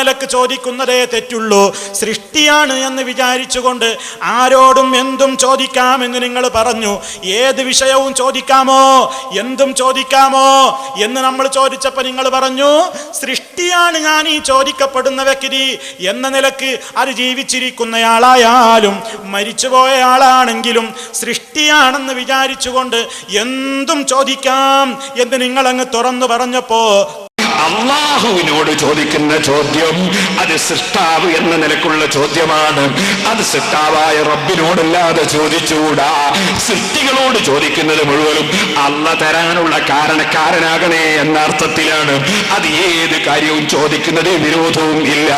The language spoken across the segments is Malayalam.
നിലയ്ക്ക് ചോദിക്കുന്നതേ തെറ്റുള്ളൂ. സൃഷ്ടിയാണ് എന്ന് വിചാരിച്ചുകൊണ്ട് ആരോടും എന്തും ചോദിക്കാമെന്ന് നിങ്ങൾ പറഞ്ഞു. ഏത് വിഷയവും ചോദിക്കാമോ? എന്തും ചോദിക്കാമോ? എന്ന് നമ്മൾ ചോദിച്ചപ്പോൾ നിങ്ങൾ പറഞ്ഞു സൃഷ്ടിയാണ് ഞാൻ ഈ ചോദിക്കപ്പെടുന്ന വ്യക്തി എന്ന നിലയ്ക്ക് അത് ജീവിച്ചിരിക്കുന്നയാളായാലും മരിച്ചുപോയ ആളാണെങ്കിലും സൃഷ്ടിയാണെന്ന് വിചാരിച്ചുകൊണ്ട് എന്തും ചോദിക്കാം എന്ന് നിങ്ങൾ അങ്ങ് തുറന്നു പറഞ്ഞപ്പോ അള്ളാഹുവിനോട് ചോദിക്കുന്ന ചോദ്യം അത് സൃഷ്ടാവ് എന്ന നിലക്കുള്ള ചോദ്യമാണ്. അത് സൃഷ്ടാവായ റബ്ബിനോടല്ലാതെ ചോദിച്ചുകൂടാ. സൃഷ്ടികളോട് ചോദിക്കുന്നത് മുഴുവനും അല്ല തരാനുള്ള കാരണക്കാരനാകണേ എന്ന അർത്ഥത്തിലാണ്. അത് ഏത് കാര്യവും ചോദിക്കുന്നത് വിരോധവും ഇല്ല.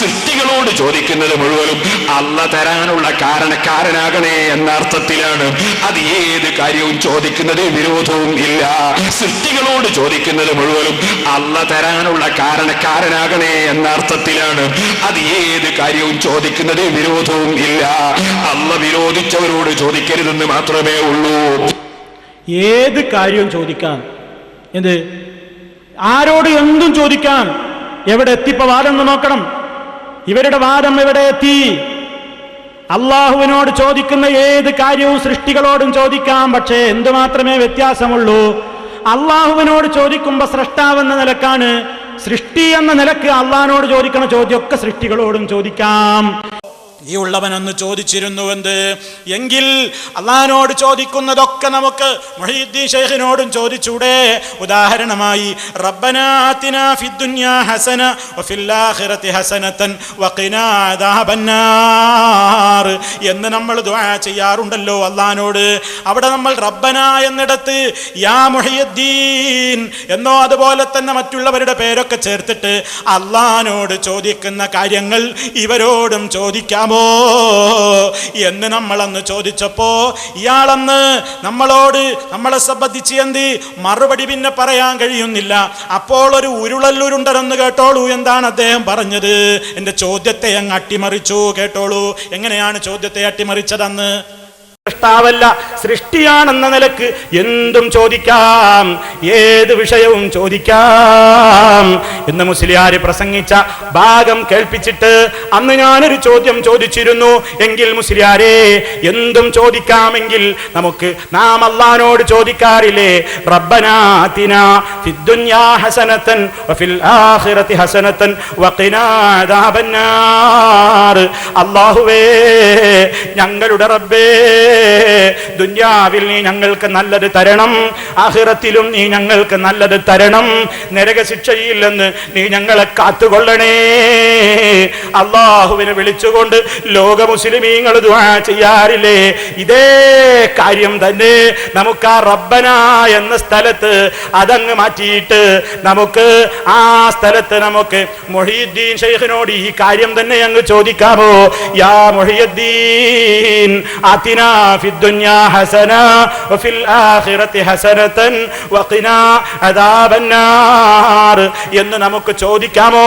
സൃഷ്ടികളോട് ചോദിക്കുന്നത് മുഴുവനും അല്ല തരാനുള്ള കാരണക്കാരനാകണേ എന്ന അർത്ഥത്തിലാണ്. അത് ഏത് കാര്യവും ചോദിക്കുന്നത് വിരോധവും ഇല്ല. സൃഷ്ടികളോട് ചോദിക്കുന്നത് മുഴുവനും അല്ല തരാനുള്ള കാരണക്കാരനാകണേ എന്ന അർത്ഥത്തിലാണ്. അത് ഏത് കാര്യവും ചോദിക്കുന്നത് വിരോധവും ഇല്ല. അല്ല വിരോധിച്ചവരോട് ചോദിക്കരുതെന്ന് മാത്രമേ ഉള്ളൂ. ഏത് കാര്യവും ചോദിക്കാൻ എന്ത്? ആരോട് എന്തും ചോദിക്കാൻ എവിടെ എത്തിപ്പോ വാദം എന്ന് നോക്കണം. ഇവരുടെ വാദം എവിടെ എത്തി? അള്ളാഹുവിനോട് ചോദിക്കുന്ന ഏത് കാര്യവും സൃഷ്ടികളോടും ചോദിക്കാം. പക്ഷേ എന്തു മാത്രമേ വ്യത്യാസമുള്ളൂ? അള്ളാഹുവിനോട് ചോദിക്കുമ്പോ സൃഷ്ടാവെന്ന നിലക്കാണ്. സൃഷ്ടി എന്ന നിലയ്ക്ക് അള്ളഹാനോട് ചോദിക്കണ ചോദ്യമൊക്കെ സൃഷ്ടികളോടും ചോദിക്കാം. ഈ ഉള്ളവനൊന്ന് ചോദിച്ചിരുന്നുവെന്ത്? എങ്കിൽ അള്ളഹാനോട് ചോദിക്കുന്നതൊക്കെ നമുക്ക് മൊഹീദ്ദീൻ ഷെയ്ഖിനോടും ചോദിച്ചൂടെ. ഉദാഹരണമായി ഹസന ഹസനതൻ വഖിനാ എന്ന് നമ്മൾ ദുആ ചെയ്യാറുണ്ടല്ലോ അള്ളഹാനോട്. അവിടെ നമ്മൾ റബ്ബന എന്നിടത്ത് യാ മുഹിയുദ്ദീൻ എന്നോ അതുപോലെ തന്നെ മറ്റുള്ളവരുടെ പേരൊക്കെ ചേർത്തിട്ട് അള്ളഹാനോട് ചോദിക്കുന്ന കാര്യങ്ങൾ ഇവരോടും ചോദിക്കാമോ എന്ന് നമ്മളന്ന് ചോദിച്ചപ്പോ ഇയാളന്ന് നമ്മളോട് നമ്മളെ സംബന്ധിച്ച് എന്ത്? മറുപടി പിന്നെ പറയാൻ കഴിയുന്നില്ല. അപ്പോൾ ഒരു ഉരുളല്ലുരുണ്ടരെന്ന് കേട്ടോളൂ എന്താണ് അദ്ദേഹം പറഞ്ഞത്? എന്റെ ചോദ്യത്തെ അങ്ങ് അട്ടിമറിച്ചു കേട്ടോളൂ. എങ്ങനെയാണ് ചോദ്യത്തെ അട്ടിമറിച്ചതെന്ന്? സൃഷ്ടാവല്ല സൃഷ്ടിയാണെന്ന നിലയ്ക്ക് എന്തും ചോദിക്കാം. ഏത് വിഷയവും ചോദിക്കാം. എന്ന് മുസ്ലിയാർ പ്രസംഗിച്ച ഭാഗം കേൾപ്പിച്ചിട്ട് അന്ന് ഞാനൊരു ചോദ്യം ചോദിച്ചിരുന്നു. എങ്കിൽ മുസ്ലിയാരെ എന്തും ചോദിക്കാമെങ്കിൽ നമുക്ക് നാം അള്ളഹാനോട് ചോദിക്കാറില്ലേ? റബ്ബനാതിന ഹസനതൻ വഫിൽ ആഖിറതി ഹസനതൻ വഖിനാ അദാബന്നാർ. അല്ലാഹുവേ ഞങ്ങളുടെ റബ്ബേ ദുന്യാവിൽ നീ ഞങ്ങൾക്ക് നല്ലത് തരണം. ആഹിറത്തിലും നീ ഞങ്ങൾക്ക് നല്ലത് തരണം. നരകശിക്ഷയിൽ നിന്ന് നീ ഞങ്ങളെ കാത്തുകൊള്ളണേ. അള്ളാഹുവിനെ വിളിച്ചുകൊണ്ട് ലോക മുസ്ലിമീങ്ങൾ ചെയ്യാറില്ലേ? ഇതേ കാര്യം തന്നെ നമുക്ക് ആ റബ്ബന എന്ന സ്ഥലത്ത് അതങ്ങ് മാറ്റിയിട്ട് നമുക്ക് ആ സ്ഥലത്ത് നമുക്ക് മൊഹീദ്ദീൻ ഷെയ്ഖിനോട് ഈ കാര്യം തന്നെ അങ്ങ് ചോദിക്കാമോ? യാ മൊഹിയുദ്ദീൻ ആതിനാ ഫിദ്ദുന്യാ ഹസന വഫിൽ ആഖിറതി ഹസനതൻ വഖിനാ അദാബന്നാർ എന്ന് നമുക്ക് ചോദിക്കാമോ?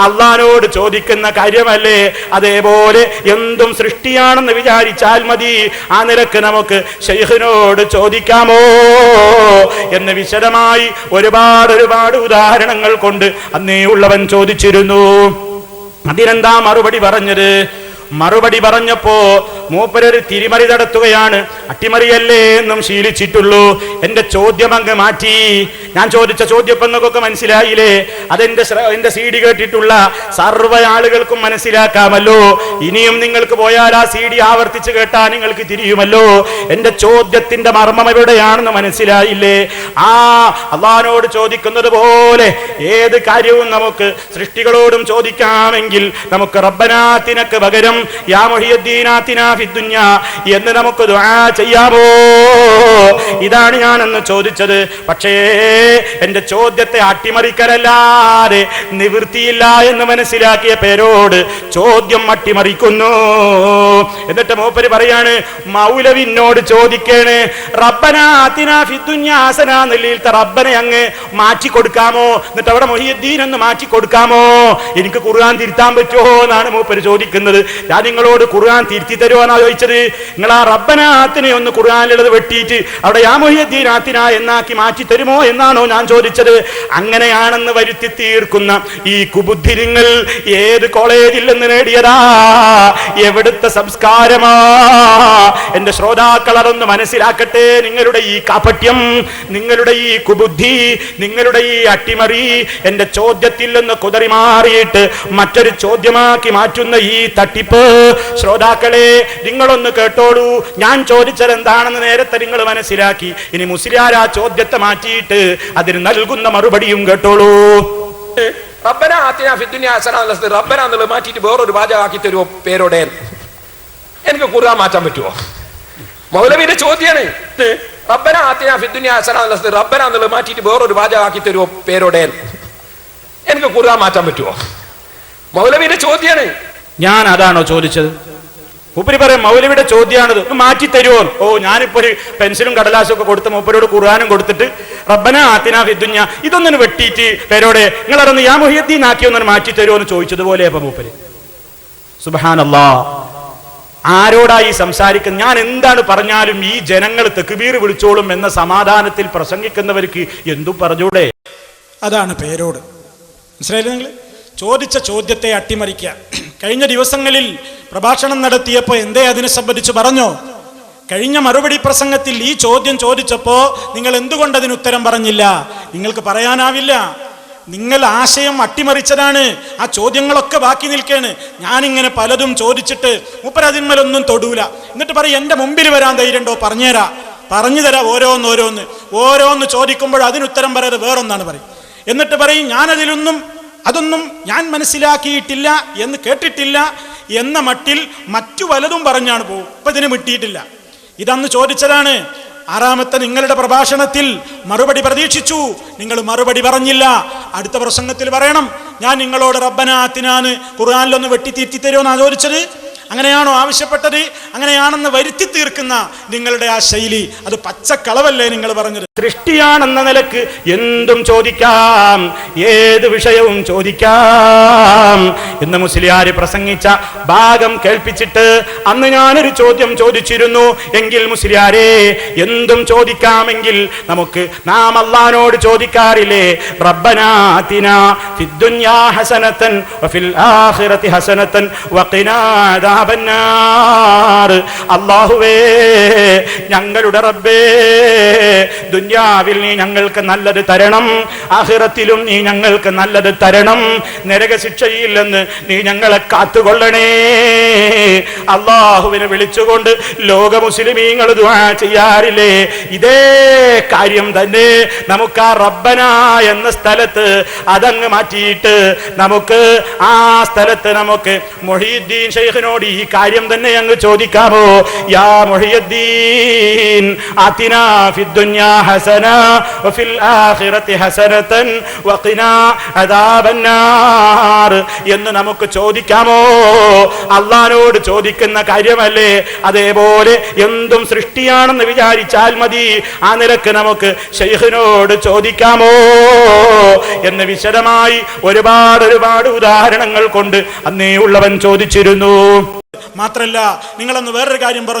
അള്ളഹാനോട് ചോദിക്കുന്ന കാര്യമല്ലേ? അതേപോലെ എന്തും സൃഷ്ടിയാണെന്ന് വിചാരിച്ചാൽ മതി. ആ നിരക്ക് നമുക്ക് ഷെയ്ഖിനോട് ചോദിക്കാമോ? എന്ന് വിശദമായി ഒരുപാട് ഒരുപാട് ഉദാഹരണങ്ങൾ കൊണ്ട് അന്നേ ഉള്ളവൻ ചോദിച്ചിരുന്നു. അതിനെന്താ മറുപടി പറഞ്ഞത്? മറുപടി പറഞ്ഞപ്പോ മൂപ്പരൊരു തിരിമറി നടത്തുകയാണ്. അട്ടിമറിയല്ലേ എന്നും ശീലിച്ചിട്ടുള്ളൂ. എന്റെ ചോദ്യം അങ്ങ് മാറ്റി. ഞാൻ ചോദിച്ച ചോദ്യം നിങ്ങൾക്കൊക്കെ മനസ്സിലായില്ലേ? അതെന്റെ എന്റെ സി ഡി കേട്ടിട്ടുള്ള സർവ ആളുകൾക്കും മനസ്സിലാക്കാമല്ലോ. ഇനിയും നിങ്ങൾക്ക് പോയാൽ ആ സി ഡി ആവർത്തിച്ച് കേട്ടാൽ നിങ്ങൾക്ക് തിരിയുമല്ലോ. എന്റെ ചോദ്യത്തിന്റെ മർമ്മം എവിടെയാണെന്ന് മനസ്സിലായില്ലേ? ആ അള്ളഹാനോട് ചോദിക്കുന്നത് പോലെ ഏത് കാര്യവും നമുക്ക് സൃഷ്ടികളോടും ചോദിക്കാമെങ്കിൽ നമുക്ക് റബ്ബനാത്തിനക്ക് പകരം യാ മൊഹിയുദ്ദീനാത്തിനാ എന്ന് നമുക്ക് ദുആ ചെയ്യാമോ? ഇതാണ് ഞാൻ അന്ന് ചോദിച്ചത്. പക്ഷേ എന്റെ ചോദ്യത്തെ അട്ടിമറിക്കലല്ലാതെ നിവൃത്തിയില്ല എന്ന് മനസ്സിലാക്കിയ പേരോട് ചോദ്യം അട്ടിമറിക്കുന്നു. എന്നിട്ട് മൂപ്പര് പറയാണ് മൗലവിനോട് ചോദിക്കേണ് റബ്ബനാത്തിനാ ഫിദ്ദുന്യ ഹസന എന്നുള്ളിലത്തെ റബ്ബനെ അങ്ങ് മാറ്റി കൊടുക്കാമോ? എന്നിട്ട് അവിടെ മൊഹിയുദ്ദീൻ എന്ന് മാറ്റി കൊടുക്കാമോ? എനിക്ക് ഖുർആൻ തിരുത്താൻ പറ്റുമോ എന്നാണ് മൂപ്പര് ചോദിക്കുന്നത്. ഞാൻ നിങ്ങളോട് ഖുർആൻ തിരുത്തി തരുമോ എന്നാ ചോദിച്ചത്? നിങ്ങൾ ആ റബ്ബനാത്തിനെ ഒന്ന് ഖുർആാനുള്ളത് വെട്ടിയിട്ട് അവിടെ യാ മൊഹിയുദ്ദീൻ ആത്തിന എന്നാക്കി മാറ്റി തരുമോ എന്നാണോ ഞാൻ ചോദിച്ചത്. അങ്ങനെയാണെന്ന് വരുത്തി തീർക്കുന്ന ഈ കുബുദ്ധിരിങ്ങൾ ഏത് കോളേജിൽ നിന്ന് നേടിയതാ? എവിടുത്തെ സംസ്കാരമാ എന്റെ ശ്രോതാക്കൾ അതൊന്ന് മനസ്സിലാക്കട്ടെ. നിങ്ങളുടെ ഈ കാപട്യം നിങ്ങളുടെ ഈ കുബുദ്ധി നിങ്ങളുടെ ഈ അട്ടിമറി എന്റെ ചോദ്യത്തിൽ നിന്ന് കുതറി മാറിയിട്ട് മറ്റൊരു ചോദ്യമാക്കി മാറ്റുന്ന ഈ തട്ടിപ്പ്. ശ്രോതാക്കളെ നിങ്ങളൊന്ന് കേട്ടോളൂ. ഞാൻ ചോദിച്ചത് എന്താണെന്ന് നേരത്തെ നിങ്ങൾ മനസ്സിലാക്കി. ഇനി മുസ്ലിയാർ ആ ചോദ്യത്തെ മാറ്റിയിട്ട് അതിന് നൽകുന്ന മറുപടിയും കേട്ടോളൂ. റബ്ബന ആത്തിന ഫിദ്ദുനിയ ഹസന റബ്ബന എന്നുള്ളത് മാറ്റിയിട്ട് വേറൊരു വാചകമാക്കി തരുമോ പേരോടെ? എനിക്ക് ഖുർആൻ മാറ്റാൻ പറ്റുമോ മൗലവിന്റെ ചോദ്യമാണ്. റബ്ബന ആത്തിന ഫിദ്ദുനിയ ഹസന എന്നുള്ളത് റബ്ബന എന്നുള്ളത് മാറ്റിയിട്ട് വേറൊരു വാചകമാക്കി തരുമോ പേരോടെ? എനിക്ക് ഖുർആൻ മാറ്റാൻ പറ്റുമോ മൗലവിന്റെ ചോദ്യമാണ് ഞാൻ അതാണോ ചോദിച്ചത്? മൂപ്പര് പറയും മൗലവിയുടെ ചോദ്യമാണിത് മാറ്റി തരുമോ ഓ ഞാനിപ്പോ ഒരു പെൻസിലും കടലാസും ഒക്കെ കൊടുത്ത് മൂപ്പരോട് ഖുർആാനും കൊടുത്തിട്ട് റബ്ബന ആത്തിന വിദുഞ്ഞ ഇതൊന്നും വെട്ടിയിട്ട് പേരോടെ നിങ്ങൾ അറിയുന്നു യാ മൊഹിയദ്ദീൻ ആക്കി ഒന്നും മാറ്റി തരുമോ എന്ന് ചോദിച്ചതുപോലെ അപ്പൊ മൂപ്പര്. സുബാനല്ലാ ആരോടായി സംസാരിക്കുന്നത്? ഞാൻ എന്താണ് പറഞ്ഞാലും ഈ ജനങ്ങൾ തെക്കുബീർ വിളിച്ചോളും എന്ന സമാധാനത്തിൽ പ്രസംഗിക്കുന്നവർക്ക് എന്തു പറഞ്ഞൂടെ? അതാണ് പേരോട്. മനസ്സിലായില്ലേ നിങ്ങൾ ചോദിച്ച ചോദ്യത്തെ അട്ടിമറിക്കുക. കഴിഞ്ഞ ദിവസങ്ങളിൽ പ്രഭാഷണം നടത്തിയപ്പോൾ എന്തേ അതിനെ സംബന്ധിച്ച് പറഞ്ഞോ? കഴിഞ്ഞ മറുപടി പ്രസംഗത്തിൽ ഈ ചോദ്യം ചോദിച്ചപ്പോൾ നിങ്ങൾ എന്തുകൊണ്ട് അതിന് ഉത്തരം പറഞ്ഞില്ല? നിങ്ങൾക്ക് പറയാനാവില്ല. നിങ്ങൾ ആശയം അട്ടിമറിച്ചതാണ്. ആ ചോദ്യങ്ങളൊക്കെ ബാക്കി നിൽക്കുകയാണ് ഞാനിങ്ങനെ പലതും ചോദിച്ചിട്ട് മുപ്പരതിന്മേലൊന്നും തൊടൂല. എന്നിട്ട് പറയും എന്റെ മുമ്പിൽ വരാൻ ധൈര്യമുണ്ടോ പറഞ്ഞുതരാ. പറഞ്ഞു തരാം ഓരോന്ന് ഓരോന്ന്. ഓരോന്ന് ചോദിക്കുമ്പോൾ അതിനുത്തരം പറയാതെ വേറൊന്നാണ് പറയും. എന്നിട്ട് പറയും ഞാനതിലൊന്നും അതൊന്നും ഞാൻ മനസ്സിലാക്കിയിട്ടില്ല എന്ന് കേട്ടിട്ടില്ല എന്ന മട്ടിൽ മറ്റു പലതും പറഞ്ഞാണ് പോകും ഇപ്പം ഇതിന് വിട്ടിയിട്ടില്ല ഇതന്ന് ചോദിച്ചതാണ്. ആറാമത്തെ നിങ്ങളുടെ പ്രഭാഷണത്തിൽ മറുപടി പ്രതീക്ഷിച്ചു. നിങ്ങൾ മറുപടി പറഞ്ഞില്ല. അടുത്ത പ്രസംഗത്തിൽ പറയണം. ഞാൻ നിങ്ങളോട് റബ്ബനാത്തിനാണ് ഖുർആാനിലൊന്ന് വെട്ടിത്തിരുത്തി തരുമെന്നാണ് ചോദിച്ചത്. അങ്ങനെയാണോ ആവശ്യപ്പെട്ടത്? അങ്ങനെയാണെന്ന് വരുത്തി തീർക്കുന്ന നിങ്ങളുടെ ആ ശൈലി. അത് പച്ചക്കളവല്ലേ നിങ്ങൾ പറഞ്ഞത്? സൃഷ്ടിയാണെന്ന നിലയ്ക്ക് എന്തും ചോദിക്കാം. ഏത് വിഷയവും ചോദിക്കാം. എന്ന് മുസ്ലിയാർ പ്രസംഗിച്ച ഭാഗം കേൾപ്പിച്ചിട്ട് അന്ന് ഞാനൊരു ചോദ്യം ചോദിച്ചിരുന്നു. എങ്കിൽ മുസ്ലിയാരെ എന്തും ചോദിക്കാമെങ്കിൽ നമുക്ക് നാം അള്ളഹാനോട് ചോദിക്കാറില്ലേ? റബ്ബനാതിന ഹസനതൻ വഫിൽ ആഖിറതി ഹസനതൻ വഖിനാ അല്ലാഹുവേ ഞങ്ങളുടെ റബ്ബേ ദുന്യാവിൽ നീ ഞങ്ങൾക്ക് നല്ലത് തരണം. ആഖിറത്തിലും നീ ഞങ്ങൾക്ക് നല്ലത് തരണം. നരകശിക്ഷയിൽ നിന്ന് നീ ഞങ്ങളെ കാത്തുകൊള്ളണേ. അള്ളാഹുവിനെ വിളിച്ചുകൊണ്ട് ലോക മുസ്ലിമീങ്ങൾ ചെയ്യാറില്ലേ? ഇതേ കാര്യം തന്നെ നമുക്ക് ആ റബ്ബന എന്ന സ്ഥലത്ത് അതങ്ങ് മാറ്റിയിട്ട് നമുക്ക് ആ സ്ഥലത്ത് നമുക്ക് മൊഹീദ്ദീൻ ഷെയ്ഖിനോട് ഈ കാര്യം തന്നെ അങ്ങ് ചോദിക്കാമോ? യാ മൊഹിയുദ്ദീൻ ആതിനാ ഫിദ്ദുന്യാ ഹസന വഫിൽ ആഖിറതി ഹസനതൻ വഖിനാ അദാബന്നാർ എന്ന് നമുക്ക് ചോദിക്കാമോ? അള്ളഹാനോട് ചോദിക്കുന്ന കാര്യമല്ലേ? അതേപോലെ എന്തും സൃഷ്ടിയാണെന്ന് വിചാരിച്ചാൽ മതി. ആ നിലയ്ക്ക് നമുക്ക് ഷെയ്ഖിനോട് ചോദിക്കാമോ? എന്ന് വിശദമായി ഒരുപാട് ഒരുപാട് ഉദാഹരണങ്ങൾ കൊണ്ട് അന്നേ ഉള്ളവൻ ചോദിച്ചിരുന്നു. മാത്രല്ല നിങ്ങളൊന്ന് വേറൊരു കാര്യം പറഞ്ഞു